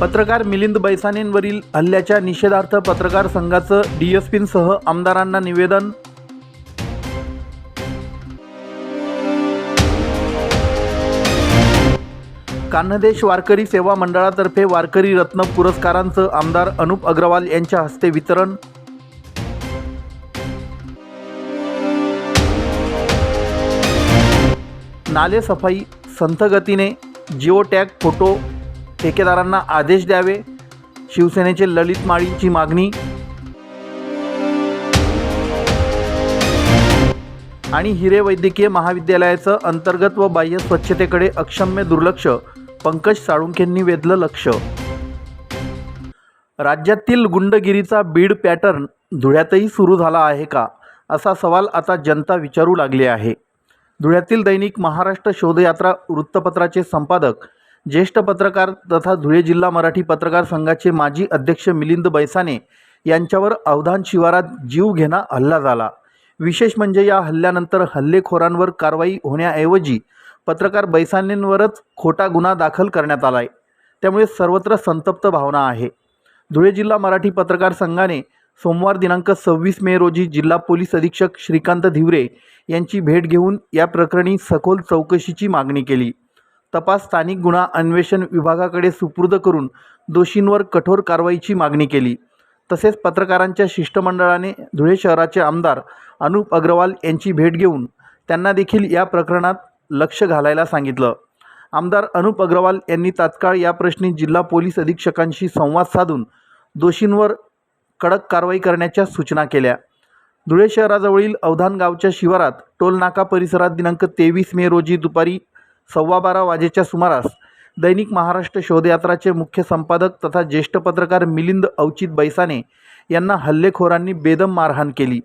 पत्रकार मिलिंद बैसानींवरील हल्ल्याच्या निषेधार्थ पत्रकार संघाचं डीएसपींसह आमदारांना निवेदन. कान्हदेश वारकरी सेवा मंडळातर्फे वारकरी रत्न पुरस्कारांचं आमदार अनुप अग्रवाल यांच्या हस्ते वितरण. नाले सफाई संथगतीने जिओ टॅग फोटो ठेकेदारांना आदेश द्यावे. शिवसेनेचे ललित माळीची मागणी. आणि हिरे वैद्यकीय महाविद्यालयाचं अंतर्गत व बाह्य स्वच्छतेकडे अक्षम्य दुर्लक्ष. पंकज साळुंखेंनी वेधलं लक्ष. राज्यातील गुंडगिरीचा बीड पॅटर्न धुळ्यातही सुरू झाला आहे का? असा सवाल आता जनता विचारू लागली आहे. धुळ्यातील दैनिक महाराष्ट्र शोधयात्रा वृत्तपत्राचे संपादक ज्येष्ठ पत्रकार तथा धुळे जिल्हा मराठी पत्रकार संघाचे माजी अध्यक्ष मिलिंद बैसाने यांच्यावर अवधान शिवारात जीवघेणा हल्ला झाला. विशेष म्हणजे या हल्ल्यानंतर हल्लेखोरांवर कारवाई होण्याऐवजी पत्रकार बैसानेंवरच खोटा गुन्हा दाखल करण्यात आला आहे त्यामुळे सर्वत्र संतप्त भावना आहे. धुळे जिल्हा मराठी पत्रकार संघाने सोमवार दिनांक सव्वीस मे रोजी जिल्हा पोलीस अधीक्षक श्रीकांत धिवरे यांची भेट घेऊन या प्रकरणी सखोल चौकशीची मागणी केली. तपास स्थानिक गुन्हा अन्वेषण विभागाकडे सुपूर्द करून दोषींवर कठोर कारवाईची मागणी केली. तसेच पत्रकारांच्या शिष्टमंडळाने धुळे शहराचे आमदार अनुप अग्रवाल यांची भेट घेऊन त्यांना देखील या प्रकरणात लक्ष घालायला सांगितलं. आमदार अनुप अग्रवाल यांनी तात्काळ या प्रश्नी जिल्हा पोलीस अधीक्षकांशी संवाद साधून दोषींवर कडक कारवाई करण्याच्या सूचना केल्या. धुळे शहराजवळील अवधान गावच्या शिवारात टोलनाका परिसरात दिनांक तेवीस मे रोजी दुपारी सव्वा बारा वाजेच्या सुमारास दैनिक महाराष्ट्र शोधयात्राचे मुख्य संपादक तथा ज्येष्ठ पत्रकार मिलिंद अवचित बैसाने यांना हल्लेखोरांनी बेदम मारहाण केली.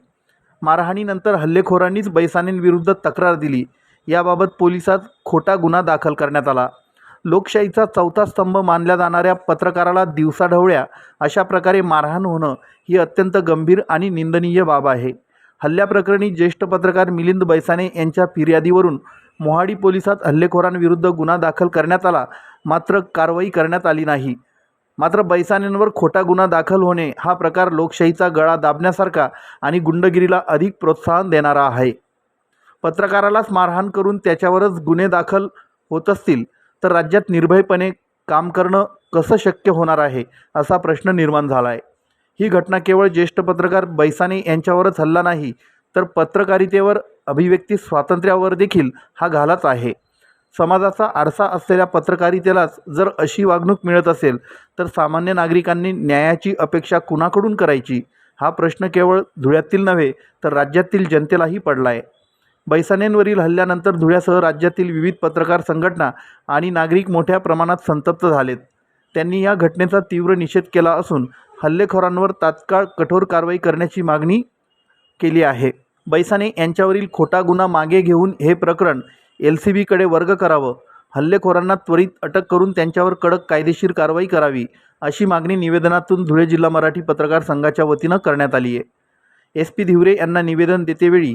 मारहाणीनंतर हल्लेखोरांनीच बैसानेंविरुद्ध तक्रार दिली. याबाबत पोलिसात खोटा गुन्हा दाखल करण्यात आला. लोकशाहीचा चौथा स्तंभ मानल्या जाणाऱ्या पत्रकाराला दिवसाढवळ्या अशा प्रकारे मारहाण होणं ही अत्यंत गंभीर आणि निंदनीय बाब आहे. हल्ल्याप्रकरणी ज्येष्ठ पत्रकार मिलिंद बैसाने यांच्या फिर्यादीवरून मोहाडी पोलिसात हल्लेखोरांविरुद्ध गुन्हा दाखल करण्यात आला. मात्र कारवाई करण्यात आली नाही. मात्र बैसानेंवर खोटा गुन्हा दाखल होणे हा प्रकार लोकशाहीचा गळा दाबण्यासारखा आणि गुंडगिरीला अधिक प्रोत्साहन देणारा आहे. पत्रकारालाच मारहाण करून त्याच्यावरच गुन्हे दाखल होत असतील तर राज्यात निर्भयपणे काम करणं कसं शक्य होणार आहे असा प्रश्न निर्माण झाला आहे ही घटना केवळ ज्येष्ठ पत्रकार बैसाने यांच्यावरच हल्ला नाही तर पत्रकारितेवर अभिव्यक्ती स्वातंत्र्यावर देखील हा घालाच आहे. समाजाचा आरसा असलेल्या पत्रकारितेलाच जर अशी वागणूक मिळत असेल तर सामान्य नागरिकांनी न्यायाची अपेक्षा कुणाकडून करायची? हा प्रश्न केवळ धुळ्यातील नव्हे तर राज्यातील जनतेलाही पडला आहे बैसानेंवरील हल्ल्यानंतर धुळ्यासह राज्यातील विविध पत्रकार संघटना आणि नागरिक मोठ्या प्रमाणात संतप्त झालेत. त्यांनी या घटनेचा तीव्र निषेध केला असून हल्लेखोरांवर तात्काळ कठोर कारवाई करण्याची मागणी केली आहे. बैसाने यांच्यावरील खोटा गुन्हा मागे घेऊन हे प्रकरण एल सी बीकडे वर्ग करावं. हल्लेखोरांना त्वरित अटक करून त्यांच्यावर कडक कायदेशीर कारवाई करावी अशी मागणी निवेदनातून धुळे जिल्हा मराठी पत्रकार संघाच्या वतीनं करण्यात आली आहे. एस पी धिवरे यांना निवेदन देतेवेळी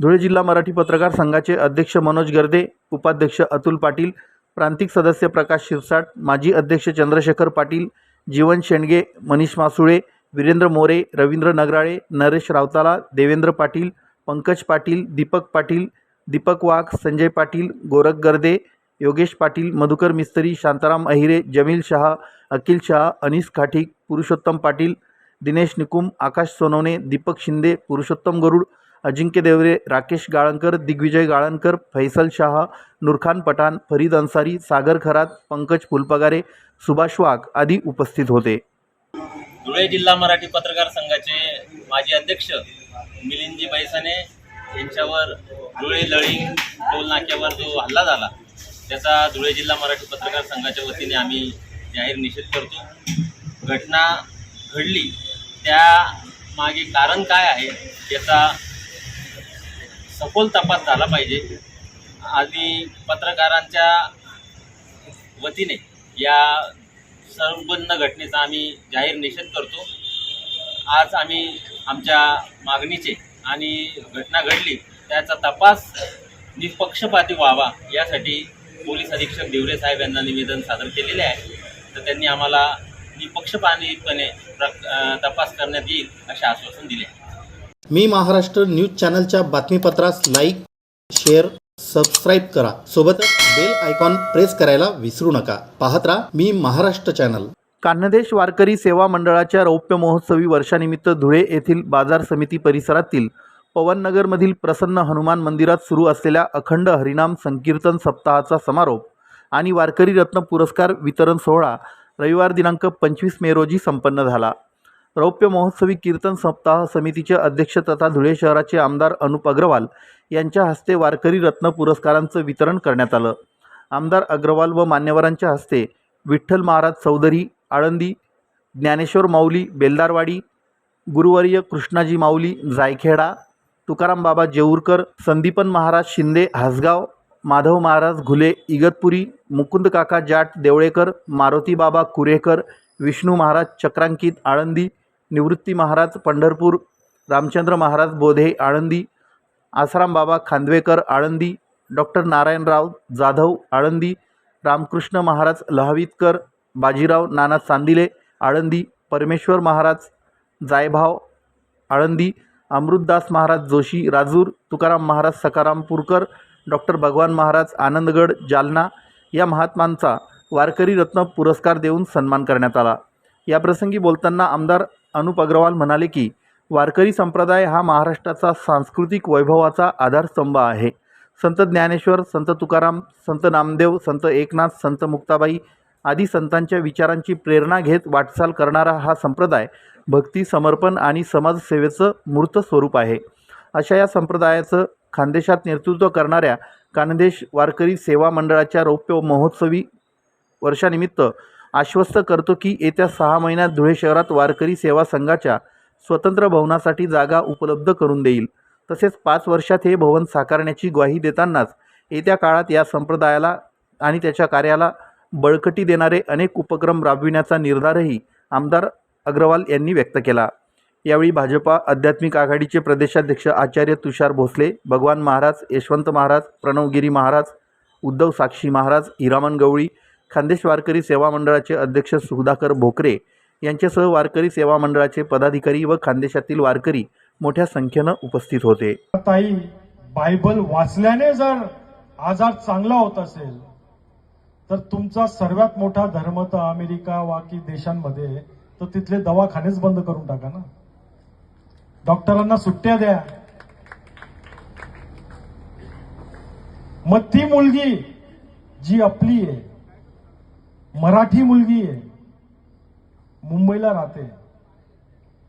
धुळे जिल्हा मराठी पत्रकार संघाचे अध्यक्ष मनोज गर्दे उपाध्यक्ष अतुल पाटील प्रांतिक सदस्य प्रकाश शिरसाट माजी अध्यक्ष चंद्रशेखर पाटील जीवन शेंडगे मनीष मासुळे वीरेंद्र मोरे रवींद्र नगराळे नरेश रावताला देवेंद्र पाटील पंकज पाटील दीपक पाटील दीपक वाघ संजय पाटील गोरख गर्दे योगेश पाटील मधुकर मिस्त्री शांताराम अहिरे जमील शहा अखिल शहा अनिस खाटीक पुरुषोत्तम पाटील दिनेश निकुम आकाश सोनवणे दीपक शिंदे पुरुषोत्तम गरुड अजिंक्य देवरे राकेश गाळणकर दिग्विजय गाळणकर फैसल शहा नूरखान पठाण फरीद अन्सारी सागर खरात पंकज फुलपगारे सुभाष वाघ आदी उपस्थित होते. धुळे जिल्हा मराठी पत्रकार संघाचे माजी अध्यक्ष मिलिंदजी बैसाने यांच्यावर धुळे लळिंग टोलनाक्यावर जो हल्ला झाला त्याचा धुळे जिल्हा मराठी पत्रकार संघाच्या वतीने आम्ही जाहीर निषेध करतो. घटना घडली त्या मागे कारण काय आहे याचा सखोल तपास झाला पाहिजे. आणि पत्रकारांच्या वतीने या संपन्न घटनेचा आम्ही जाहीर निषेध करतो. आज आम्ही आमच्या मागणीचे आणि घटना घडली त्याचा तपास निष्पक्षपाती व्हावा यासाठी पोलीस अधीक्षक देवरे साहेब यांना निवेदन सादर केलेले आहे. तर त्यांनी आम्हाला निपक्षपातीपणे प्र- तपास करण्यात येईल असे आश्वासन दिले मी महाराष्ट्र न्यूज चॅनलच्या बातमीपत्रास लाईक शेअर सबस्क्राईब करा. सोबतच बेल आयकॉन प्रेस करायला विसरू नका. पाहत राहा मी महाराष्ट्र चॅनल. कान्हदेश वारकरी सेवा मंडळाच्या रौप्य महोत्सवी वर्षानिमित्त धुळे येथील बाजार समिती परिसरातील पवननगरमधील प्रसन्न हनुमान मंदिरात सुरू असलेल्या अखंड हरिनाम संकीर्तन सप्ताहाचा समारोप आणि वारकरी रत्न पुरस्कार वितरण सोहळा रविवार दिनांक पंचवीस मे रोजी संपन्न झाला. रौप्य महोत्सवी कीर्तन सप्ताह समितीचे अध्यक्ष तथा धुळे शहराचे आमदार अनुप अग्रवाल यांच्या हस्ते वारकरी रत्न पुरस्कारांचं वितरण करण्यात आलं. आमदार अग्रवाल व मान्यवरांच्या हस्ते विठ्ठल महाराज चौधरी आळंदी ज्ञानेश्वर माऊली बेलदारवाडी गुरुवर्य कृष्णाजी माऊली जायखेडा तुकाराम बाबा जेऊरकर संदीपन महाराज शिंदे हासगाव माधव महाराज घुले इगतपुरी मुकुंद काका जाट देवळेकर मारुती बाबा कुरेकर विष्णू महाराज चक्रांकित आळंदी निवृत्ती महाराज पंढरपूर रामचंद्र महाराज बोधे आळंदी आसाराम बाबा खांदवेकर आळंदी डॉक्टर नारायणराव जाधव आळंदी रामकृष्ण महाराज लहावीतकर बाजीराव नाना चांदिले आळंदी परमेश्वर महाराज जायभाव आळंदी अमृतदास महाराज जोशी राजूर तुकाराम महाराज सकारामपूरकर डॉक्टर भगवान महाराज आनंदगड जालना या महात्मांचा वारकरी रत्न पुरस्कार देऊन सन्मान करण्यात आला. याप्रसंगी बोलताना आमदार अनुप अग्रवाल म्हणाले की वारकरी संप्रदाय हा महाराष्ट्राचा सांस्कृतिक वैभवाचा आधारस्तंभ आहे. संत ज्ञानेश्वर संत तुकाराम संत नामदेव संत एकनाथ संत मुक्ताबाई आदी संतांच्या विचारांची प्रेरणा घेत वाटचाल करणारा हा संप्रदाय भक्ती समर्पण आणि समाजसेवेचं मूर्त स्वरूप आहे. अशा या संप्रदायाचं खानदेशात नेतृत्व करणाऱ्या कानदेश वारकरी सेवा मंडळाच्या रौप्य महोत्सवी वर्षानिमित्त आश्वस्त करतो की येत्या सहा महिन्यात धुळे शहरात वारकरी सेवा संघाच्या स्वतंत्र भवनासाठी जागा उपलब्ध करून देईल. तसेच पाच वर्षात हे भवन साकारण्याची ग्वाही देतानाच येत्या काळात या संप्रदायाला आणि त्याच्या कार्याला बळकटी देणारे अनेक उपक्रम राबविण्याचा निर्धारही आमदार अग्रवाल यांनी व्यक्त केला. यावेळी भाजपा आध्यात्मिक आघाडीचे प्रदेशाध्यक्ष आचार्य तुषार भोसले भगवान महाराज यशवंत महाराज प्रणवगिरी महाराज उद्धव साक्षी महाराज हिरामन गवळी खानदेश वारकरी सेवा मंडळाचे अध्यक्ष सुधाकर भोकरे यांच्यासह वारकरी सेवा मंडळाचे पदाधिकारी व खानदेशातील वारकरी मोठ्या संख्येनं उपस्थित होते. ताई बायबल वाचल्याने जर आजार चांगला होत असेल तर तुमचा सर्वात मोठा धर्म तर अमेरिका वा की देशांमध्ये तर तिथले दवाखानेच बंद करून टाका ना. डॉक्टरांना सुट्ट्या द्या. मग ती मुलगी जी आपली आहे मराठी मुलगी आहे मुंबईला राहते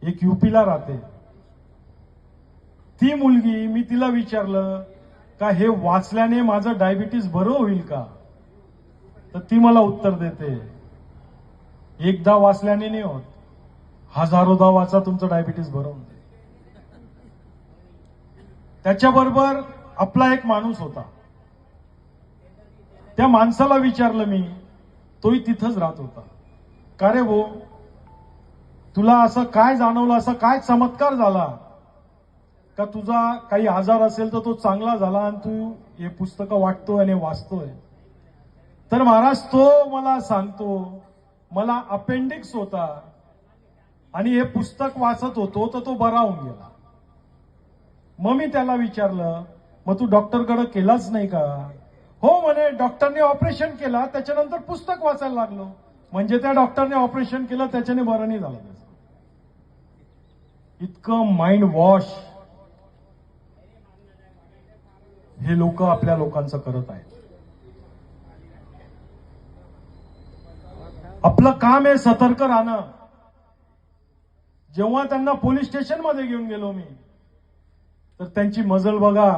एक युपीला राहते. ती मुलगी मी तिला विचारलं का हे वाचल्याने माझं डायबिटीस बरं होईल का? तर ती मला उत्तर देते. एकदा वाचल्याने नाही होत. हजारोदा वाचा तुमचं डायबिटीस भरवून दे त्याच्याबरोबर आपला एक माणूस होता. त्या माणसाला विचारलं मी तोही तिथंच राहत होता. का रे भो तुला असं काय जाणवलं? असं काय चमत्कार झाला? का तुझा काही आजार असेल तर तो चांगला झाला आणि तू हे पुस्तकं वाटतोय आणि वाचतोय? तर महाराज तो मला सांगतो मला अपेंडिक्स होता आणि हे पुस्तक वाचत होतो तर तो बरा होऊन गेला. मग मी त्याला विचारलं मग तू डॉक्टरकडे केलाच नाही का? हो म्हणे डॉक्टरने ऑपरेशन केला त्याच्यानंतर पुस्तक वाचायला लागलो. म्हणजे त्या डॉक्टरने ऑपरेशन केलं त्याच्याने बरं नाही झालं इतकं माइंड वॉश हे लोक आपल्या लोकांचं करत आहेत. आपलं काम आहे सतर्क राहणं. जेव्हा त्यांना पोलीस स्टेशनमध्ये घेऊन गेलो मी तर त्यांची मजल बघा.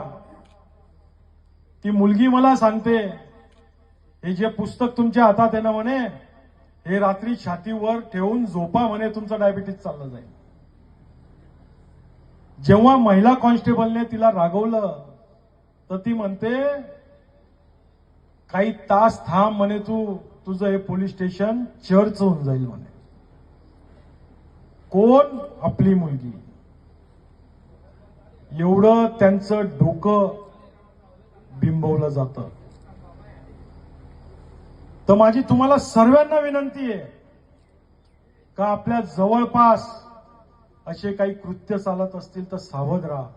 ती मुलगी मला सांगते हे जे पुस्तक तुमच्या हातात आहे ना म्हणे हे रात्री छातीवर ठेवून झोपा म्हणे तुमचं डायबिटीस चाललं जाईल. जेव्हा महिला कॉन्स्टेबलने तिला रागवलं तर ती म्हणते काही तास थांब म्हणे तू तुझं हे पोलीस स्टेशन चर्च होऊन जाईल म्हणे. कोण? आपली मुलगी. एवढं त्यांचं डोकं बिंबवलं जात. तर माझी तुम्हाला सर्वांना विनंती आहे का आपल्या जवळपास असे काही कृत्य चालत असतील तर सावध राहा.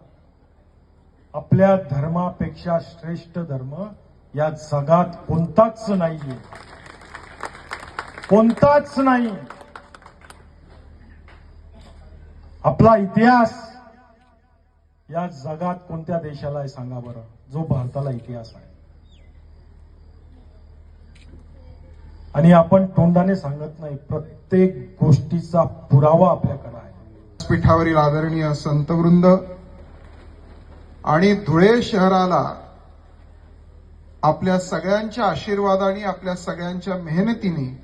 आपल्या धर्मापेक्षा श्रेष्ठ धर्म या जगात कोणताच नाहीये. कोणताच नाही. आपला इतिहास या जगात कोणत्या देशाला आहे सांगा बरं? जो भारताला इतिहास आहे. आणि आपण तोंडाने सांगत नाही प्रत्येक गोष्टीचा पुरावा आपल्याकडे आहे. व्यासपीठावरील आदरणीय संतवृंद आणि धुळे शहराला आपल्या सगळ्यांच्या आशीर्वादाने आपल्या सगळ्यांच्या मेहनतीने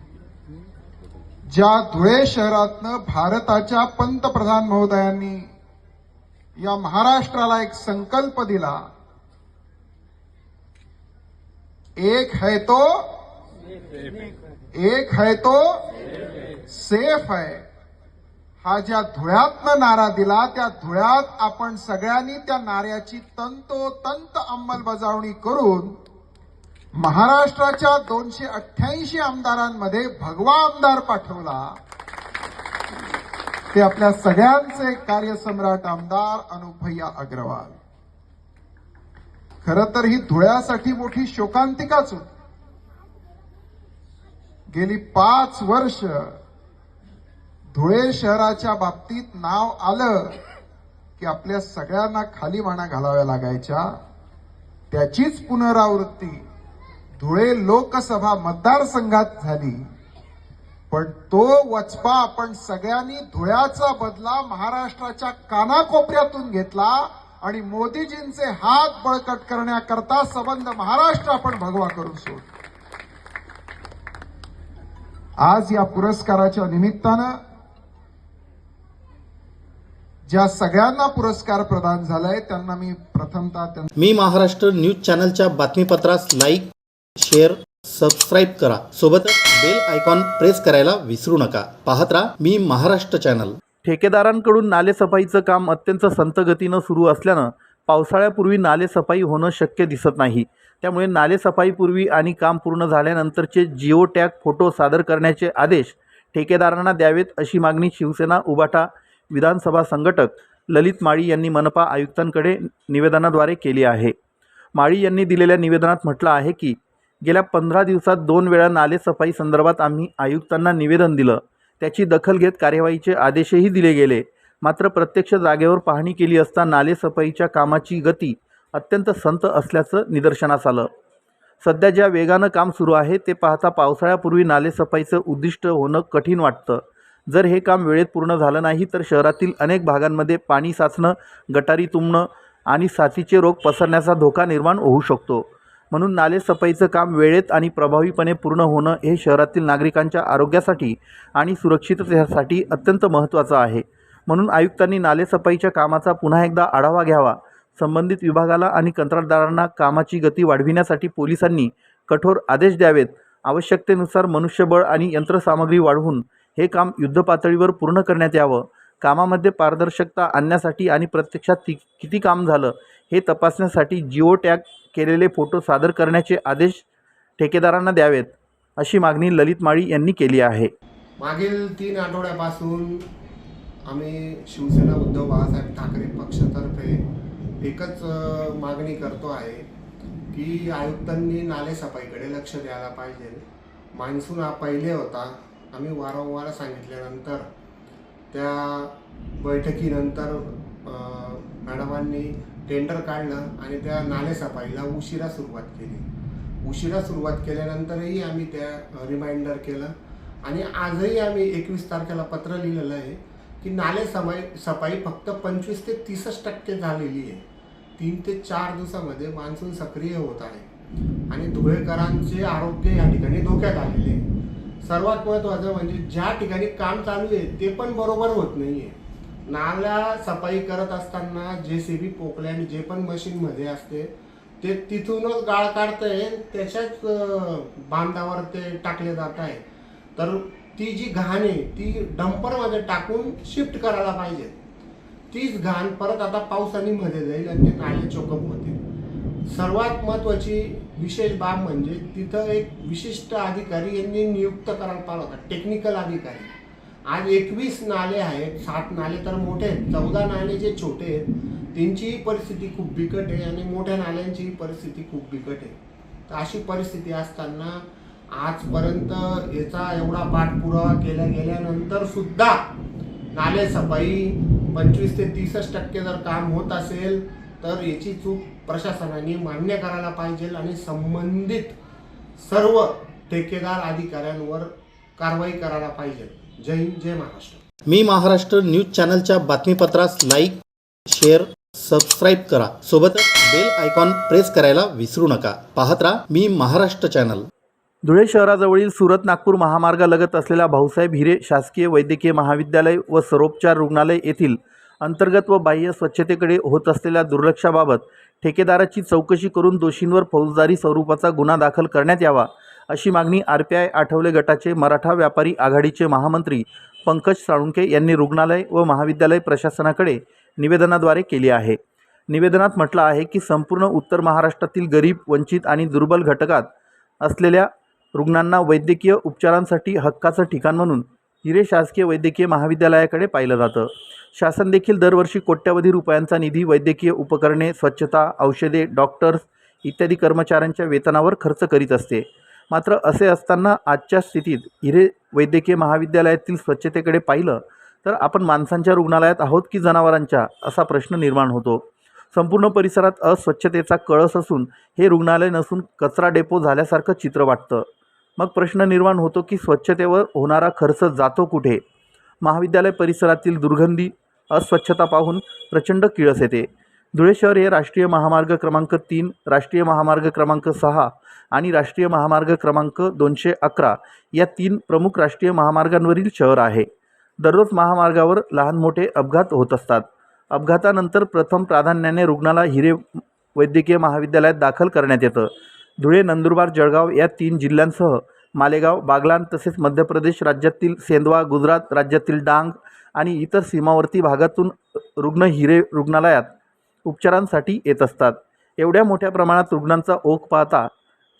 ज्या धुळे शहरातनं भारताच्या पंतप्रधान महोदयांनी या महाराष्ट्राला एक संकल्प दिला एक है तो एक है तो सेफ है. हा ज्या धुळ्यातनं नारा दिला त्या धुळ्यात आपण सगळ्यांनी त्या नाऱ्याची तंतोतंत अंमलबजावणी करून महाराष्ट्राच्या दोनशे अठ्ठ्याऐंशी आमदारांमध्ये भगवा आमदार पाठवला. ते आपल्या सगळ्यांचे कार्यसम्राट आमदार अनुपभैया अग्रवाल. खर तर ही धुळ्यासाठी मोठी शोकांतिकाच होती. गेली पाच वर्ष धुळे शहराच्या बाबतीत नाव आलं की आपल्या सगळ्यांना खाली वाणा घालाव्या लागायच्या. त्याचीच पुनरावृत्ती धुळे लोकसभा मतदारसंघात झाली. पण तो वचपा आपण सगळ्यांनी धुळ्याचा बदला महाराष्ट्राच्या कानाकोपऱ्यातून घेतला आणि मोदीजींचे हात बळकट करण्याकरता संबंध महाराष्ट्र आपण भगवा करून सोड. आज या पुरस्काराच्या निमित्तानं ज्या सगळ्यांना पुरस्कार प्रदान झालाय त्यांना मी प्रथमतः मी महाराष्ट्र न्यूज चॅनलच्या बातमीपत्रास लाईक शेअर सबस्क्राईब करा. सोबतच बेल आयकॉन प्रेस करायला विसरू नका. पाहत राहा मी महाराष्ट्र चॅनल ठेकेदारांकडून नालेसफाईचं काम अत्यंत संतगतीनं सुरू असल्यानं पावसाळ्यापूर्वी नालेसफाई होणं शक्य दिसत नाही. त्यामुळे नालेसफाईपूर्वी आणि काम पूर्ण झाल्यानंतरचे जिओ टॅग फोटो सादर करण्याचे आदेश ठेकेदारांना द्यावेत अशी मागणी शिवसेना उबाटा विधानसभा संघटक ललित माळी यांनी मनपा आयुक्तांकडे निवेदनाद्वारे केली आहे. माळी यांनी दिलेल्या निवेदनात म्हटलं आहे की गेल्या पंधरा दिवसात दोन वेळा नालेसफाई संदर्भात आम्ही आयुक्तांना निवेदन दिलं. त्याची दखल घेत कार्यवाहीचे आदेशही दिले गेले. मात्र प्रत्यक्ष जागेवर पाहणी केली असता नालेसफाईच्या कामाची गती अत्यंत संत असल्याचं निदर्शनास आलं. सध्या ज्या वेगानं काम सुरू आहे ते पाहता पावसाळ्यापूर्वी नालेसफाईचं उद्दिष्ट होणं कठीण वाटतं. जर हे काम वेळेत पूर्ण झालं नाही तर शहरातील अनेक भागांमध्ये पाणी साचणं गटारी तुंबणं आणि साथीचे रोग पसरण्याचा धोका निर्माण होऊ शकतो. म्हणून नालेसफाईचं काम वेळेत आणि प्रभावीपणे पूर्ण होणं हे शहरातील नागरिकांच्या आरोग्यासाठी आणि सुरक्षिततेसाठी अत्यंत महत्त्वाचं आहे. म्हणून आयुक्तांनी नालेसफाईच्या कामाचा पुन्हा एकदा आढावा घ्यावा. संबंधित विभागाला आणि कंत्राटदारांना कामाची गती वाढविण्यासाठी पोलिसांनी कठोर आदेश द्यावेत. आवश्यकतेनुसार मनुष्यबळ आणि यंत्रसामग्री वाढवून हे काम युद्धपातळीवर पूर्ण करण्यात यावं. कामामध्ये पारदर्शकता आणण्यासाठी आणि प्रत्यक्षात ती किती काम झालं हे तपासण्यासाठी जिओ टॅग केलेले फोटो सादर करण्याचे आदेश ठेकेदारांना द्यावेत अशी मागणी ललित माळी यांनी केली आहे. मागील तीन आठवड्यापासून आम्ही शिवसेना उद्धव बाळासाहेब ठाकरे पक्षातर्फे एकच मागणी करतो आहे की आयुक्तांनी नालेसफाईकडे लक्ष द्यायला पाहिजे. मान्सून हा पहिले होता. आम्ही वारंवार सांगितल्यानंतर त्या बैठकीनंतर मॅडमांनी टेंडर काढलं आणि त्या नालेसफाईला उशिरा सुरुवात केली. उशिरा सुरुवात केल्यानंतरही आम्ही त्या रिमाइंडर केलं. आणि आजही आम्ही एकवीस तारखेला पत्र लिहिलेलं आहे की नाले सफाई सफाई फक्त पंचवीस ते तीसच टक्के झालेली आहे. तीन ते चार दिवसामध्ये मान्सून सक्रिय होत आहे. आणि धुळेकरांचे आरोग्य या ठिकाणी धोक्यात आलेले आहे. सर्वात महत्त्वाचं म्हणजे ज्या ठिकाणी काम चालू आहे ते पण बरोबर होत नाही आहे नाला सफाई करत असताना जे सी बी पोकले आणि जे पण मशीनमध्ये असते ते तिथूनच गाळ काढतंय त्याच्याच बांधावर ते टाकले जात आहे. तर ती जी घाण आहे ती डंपरमध्ये टाकून शिफ्ट करायला पाहिजे. तीच घाण परत आता पावसाने मध्ये जाईल आणि ते नाले चोकअप होतील. सर्वात महत्वाची विशेष बाब म्हणजे तिथं एक विशिष्ट अधिकारी यांनी नियुक्त करायला पाहिलं होता टेक्निकल अधिकारी. आज एकवीस नाले आहेत सात नाले तर मोठे आहेत. चौदा नाले जे छोटे आहेत त्यांचीही परिस्थिती खूप बिकट आहे आणि मोठ्या नाल्यांचीही परिस्थिती खूप बिकट आहे. तर अशी परिस्थिती असताना आजपर्यंत याचा एवढा पाठपुरावा केल्या गेल्यानंतर सुद्धा नाले सफाई पंचवीस ते तीसच टक्के जर काम होत असेल तर याची चूक प्रशासनाने मान्य करायला पाहिजे आणि संबंधित सर्व ठेकेदार अधिकाऱ्यांवर कारवाई करायला पाहिजे. जय हिंद जय महाराष्ट्र. मी महाराष्ट्र न्यूज चॅनलच्या बातमीपत्रास लाईक शेअर सबस्क्राईब करा. सोबतच बेल आयकॉन प्रेस करायला विसरू नका. पाहत राहा मी महाराष्ट्र चॅनल. धुळे शहराजवळील सुरत नागपूर महामार्गालगत असलेल्या भाऊसाहेब हिरे शासकीय वैद्यकीय महाविद्यालय व सरोपचार रुग्णालय येथील अंतर्गत व बाह्य स्वच्छतेकडे होत असलेल्या दुर्लक्षाबाबत ठेकेदाराची चौकशी करून दोषींवर फौजदारी स्वरूपाचा गुन्हा दाखल करण्यात यावा. अशी मागणी आर पी आय आठवले गटाचे मराठा व्यापारी आघाडीचे महामंत्री पंकज साळुंके यांनी रुग्णालय व महाविद्यालय प्रशासनाकडे निवेदनाद्वारे केली आहे. निवेदनात म्हटलं आहे की संपूर्ण उत्तर महाराष्ट्रातील गरीब वंचित आणि दुर्बल घटकात असलेल्या रुग्णांना वैद्यकीय उपचारांसाठी हक्काचं ठिकाण म्हणून हिरे शासकीय वैद्यकीय महाविद्यालयाकडे पाहिलं जातं. शासन देखील दरवर्षी कोट्यवधी रुपयांचा निधी वैद्यकीय उपकरणे स्वच्छता औषधे डॉक्टर्स इत्यादी कर्मचाऱ्यांच्या वेतनावर खर्च करीत असते. मात्र असे असताना आजच्या स्थितीत हिरे वैद्यकीय महाविद्यालयातील स्वच्छतेकडे पाहिलं तर आपण माणसांच्या रुग्णालयात आहोत की जनावरांच्या असा प्रश्न निर्माण होतो. संपूर्ण परिसरात अस्वच्छतेचा कळस असून हे रुग्णालय नसून कचरा डेपो झाल्यासारखं चित्र वाटतं. मग प्रश्न निर्माण होतो की स्वच्छतेवर होणारा खर्च जातो कुठे? महाविद्यालय परिसरातील दुर्गंधी अस्वच्छता पाहून प्रचंड किळस येते. धुळे शहर हे राष्ट्रीय महामार्ग क्रमांक तीन राष्ट्रीय महामार्ग क्रमांक सहा आणि राष्ट्रीय महामार्ग क्रमांक दोनशे अकरा या तीन प्रमुख राष्ट्रीय महामार्गांवरील शहर आहे. दररोज महामार्गावर लहान मोठे अपघात होत असतात. अपघातानंतर प्रथम प्राधान्याने रुग्णाला हिरे वैद्यकीय महाविद्यालयात दाखल करण्यात येतं. धुळे नंदुरबार जळगाव या तीन जिल्ह्यांसह मालेगाव बागलान तसेच मध्य प्रदेश राज्यातील सेंदवा गुजरात राज्यातील डांग आणि इतर सीमावर्ती भागातून रुग्ण हिरे रुग्णालयात उपचारांसाठी येत असतात. एवढ्या मोठ्या प्रमाणात रुग्णांचा ओघ पाहता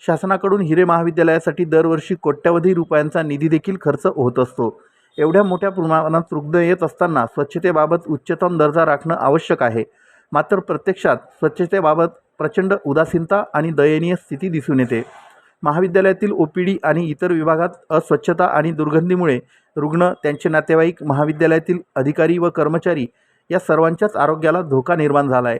शासनाकडून हिरे महाविद्यालयासाठी दरवर्षी कोट्यवधी रुपयांचा निधी देखील खर्च होत असतो. एवढ्या मोठ्या प्रमाणात रुग्ण येत असताना स्वच्छतेबाबत उच्चतम दर्जा राखणं आवश्यक आहे. मात्र प्रत्यक्षात स्वच्छतेबाबत प्रचंड उदासीनता आणि दयनीय स्थिती दिसून येते. महाविद्यालयातील ओ पी डी आणि इतर विभागात अस्वच्छता आणि दुर्गंधीमुळे रुग्ण त्यांचे नातेवाईक महाविद्यालयातील अधिकारी व कर्मचारी या सर्वांच्याच आरोग्याला धोका निर्माण झाला आहे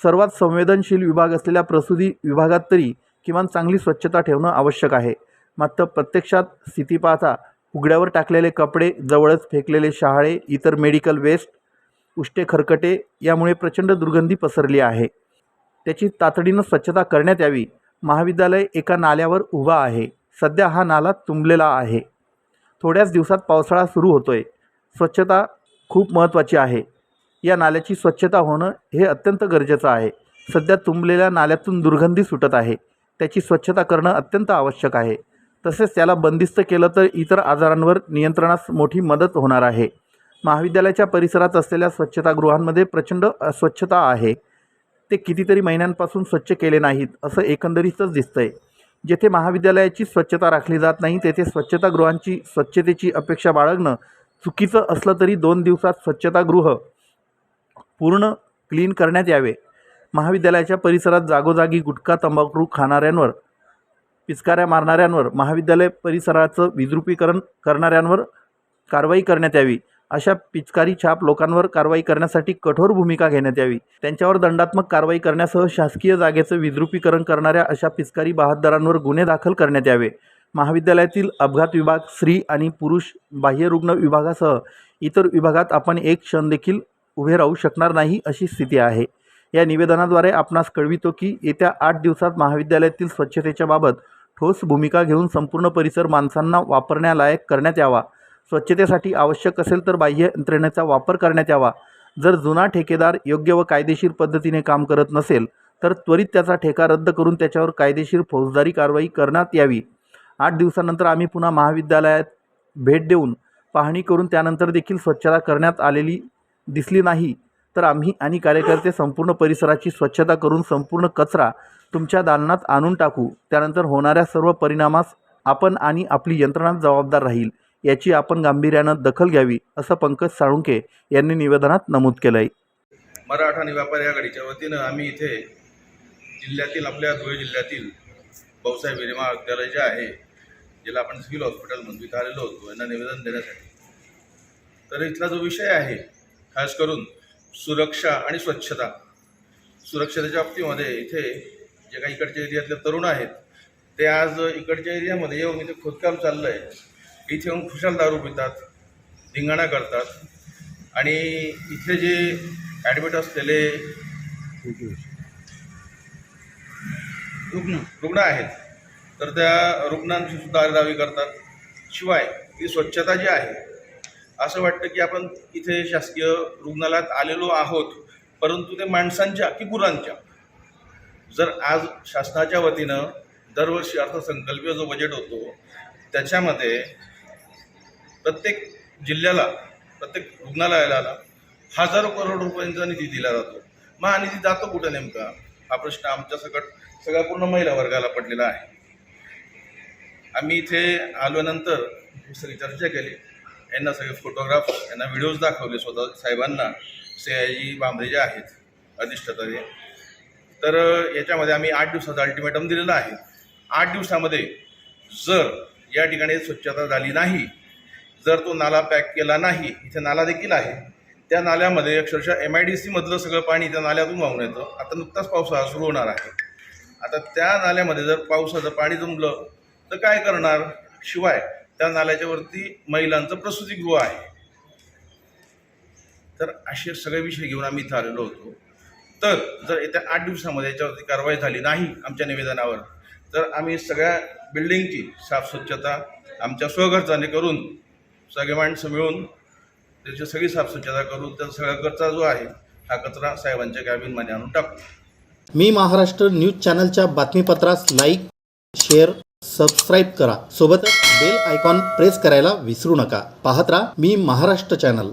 सर्वात संवेदनशील विभाग असलेल्या प्रसूती विभागात तरी किमान चांगली स्वच्छता ठेवणं आवश्यक आहे. मात्र प्रत्यक्षात स्थिती पाहता उघड्यावर टाकलेले कपडे जवळच फेकलेले शहाळे इतर मेडिकल वेस्ट उष्टे खरकटे यामुळे प्रचंड दुर्गंधी पसरली आहे. त्याची तातडीनं स्वच्छता करण्यात यावी. महाविद्यालय एका नाल्यावर उभा आहे. सध्या हा नाला तुंबलेला आहे. थोड्याच दिवसात पावसाळा सुरू होतो आहे स्वच्छता खूप महत्त्वाची आहे. या नाल्याची स्वच्छता होणं हे अत्यंत गरजेचं आहे. सध्या तुंबलेल्या नाल्यातून दुर्गंधी सुटत आहे. त्याची स्वच्छता करणं अत्यंत आवश्यक आहे. तसेच त्याला बंदिस्त केलं तर इतर आजारांवर नियंत्रणास मोठी मदत होणार आहे. महाविद्यालयाच्या परिसरात असलेल्या स्वच्छतागृहांमध्ये प्रचंड अस्वच्छता आहे. ते कितीतरी महिन्यांपासून स्वच्छ केले नाहीत असं एकंदरीतच दिसतंय. जेथे महाविद्यालयाची स्वच्छता राखली जात नाही तेथे स्वच्छतागृहांची स्वच्छतेची अपेक्षा बाळगणं चुकीचं असलं तरी दोन दिवसात स्वच्छतागृह पूर्ण क्लीन करण्यात यावे. महाविद्यालयाच्या परिसरात जागोजागी गुटखा तंबाखू खाणाऱ्यांवर पिचकाऱ्या मारणाऱ्यांवर महाविद्यालय परिसराचं विद्रुपीकरण करणाऱ्यांवर कारवाई करण्यात यावी. अशा पिचकारी छाप लोकांवर कारवाई करण्यासाठी कठोर भूमिका घेण्यात यावी. त्यांच्यावर दंडात्मक कारवाई करण्यासह शासकीय जागेचं विद्रुपीकरण करणाऱ्या अशा पिचकारी बहादरांवर गुन्हे दाखल करण्यात यावे. महाविद्यालयातील अपघात विभाग स्त्री आणि पुरुष बाह्यरुग्ण विभागासह इतर विभागात आपण एक क्षण देखील उभे राहू शकणार नाही अशी स्थिती आहे. या निवेदनाद्वारे आपणास कळवितो की येत्या आठ दिवसात महाविद्यालयातील स्वच्छतेच्या बाबत ठोस भूमिका घेऊन संपूर्ण परिसर माणसांना वापरण्यालायक करण्यात यावा. स्वच्छतेसाठी आवश्यक असेल तर बाह्य यंत्रणेचा वापर करण्यात यावा. जर जुना ठेकेदार योग्य व कायदेशीर पद्धतीने काम करत नसेल तर त्वरित त्याचा ठेका रद्द करून त्याच्यावर कायदेशीर फौजदारी कारवाई करण्यात यावी. आठ दिवसानंतर आम्ही पुन्हा महाविद्यालयात भेट देऊन पाहणी करून त्यानंतर देखील स्वच्छता करण्यात आलेली दिसली नाही. तर आम्ही आणि कार्यकर्ते संपूर्ण परिसराची स्वच्छता करून संपूर्ण कचरा तुमच्या दालनात आणून टाकू. त्यानंतर होणाऱ्या सर्व परिणामास आपण आणि आपली यंत्रणा जबाबदार राहील याची आपण गांभीर्यानं दखल घ्यावी असं पंकज साळुंके यांनी निवेदनात नमूद केलं आहे मराठा आणि व्यापारी आघाडीच्या वतीनं आम्ही इथे जिल्ह्यातील आपल्या धुळे जिल्ह्यातील भाऊसाहेब हिरे महाविद्यालय जे आहे ज्याला आपण सिव्हिल हॉस्पिटल म्हणतो इथं आलेलो होतो यांना निवेदन देण्यासाठी. तर इथला जो विषय आहे खास करून सुरक्षा आणि स्वच्छता. सुरक्षतेच्या बाबतीमध्ये इथे जे काही इकडच्या एरियातले तरुण आहेत ते आज इकडच्या एरियामध्ये येऊन इथे खोदकाम चाललं आहे इथे येऊन खुशाल दारू पितात धिंगाणा करतात आणि इथले जे ॲडमिट असलेले रुग्ण रुग्ण आहेत तर त्या रुग्णांची सुद्धा आरडावी करतात. शिवाय ती स्वच्छता जी आहे असं वाटतं की आपण इथे शासकीय रुग्णालयात आलेलो आहोत परंतु ते माणसांच्या की गुरांच्या? जर आज शासनाच्या वतीनं दरवर्षी अर्थसंकल्पीय जो बजेट होतो त्याच्यामध्ये प्रत्येक जिल्ह्याला प्रत्येक रुग्णालयाला हजारो करोड रुपयांचा निधी दिला जातो. मग हा निधी जातो कुठं नेमका? हा प्रश्न आमच्या सकट सगळ्या पूर्ण महिला वर्गाला पडलेला आहे. आम्ही इथे आल्यानंतर सगळी चर्चा केली. यांना सगळे फोटोग्राफ यांना व्हिडिओज दाखवले स्वतः साहेबांना. सयाजी बांबरे जे आहेत अधिष्ठातारे तर याच्यामध्ये आम्ही आठ दिवसाचा अल्टिमेटम दिलेलं आहे. आठ दिवसामध्ये जर या ठिकाणी स्वच्छता झाली नाही जर तो नाला पॅक केला नाही इथे नाला देखील आहे त्या नाल्यामध्ये अक्षरशः एम आय डी सीमधलं सगळं पाणी त्या नाल्यातून वाहून येतं. आता नुकताच पावसाळा सुरू होणार आहे. आता त्या नाल्यामध्ये जर पावसाचं पाणी जमलं तर काय करणार? शिवाय त्या नाल्याच्या वरती महिलांचं प्रसूतीगृह आहे. तर असे सगळे विषय घेऊन आम्ही इथं आलेलो होतो. तर जर येत्या आठ दिवसामध्ये याच्यावरती कारवाई झाली नाही आमच्या निवेदनावर तर आम्ही सगळ्या बिल्डिंगची साफस्वच्छता आमच्या स्वघरचाने करून सगळे माणसं मिळून त्याची सगळी साफस्वच्छता करून त्या सगळा कचरा जो आहे हा कचरा साहेबांच्या कॅबिनमध्ये आणून टाकू. मी महाराष्ट्र न्यूज चॅनलच्या बातमीपत्रास लाईक शेअर सबस्क्राईब करा. सोबतच बेल आयकॉन प्रेस करायला विसरू नका. पाहत राहा मी महाराष्ट्र चॅनल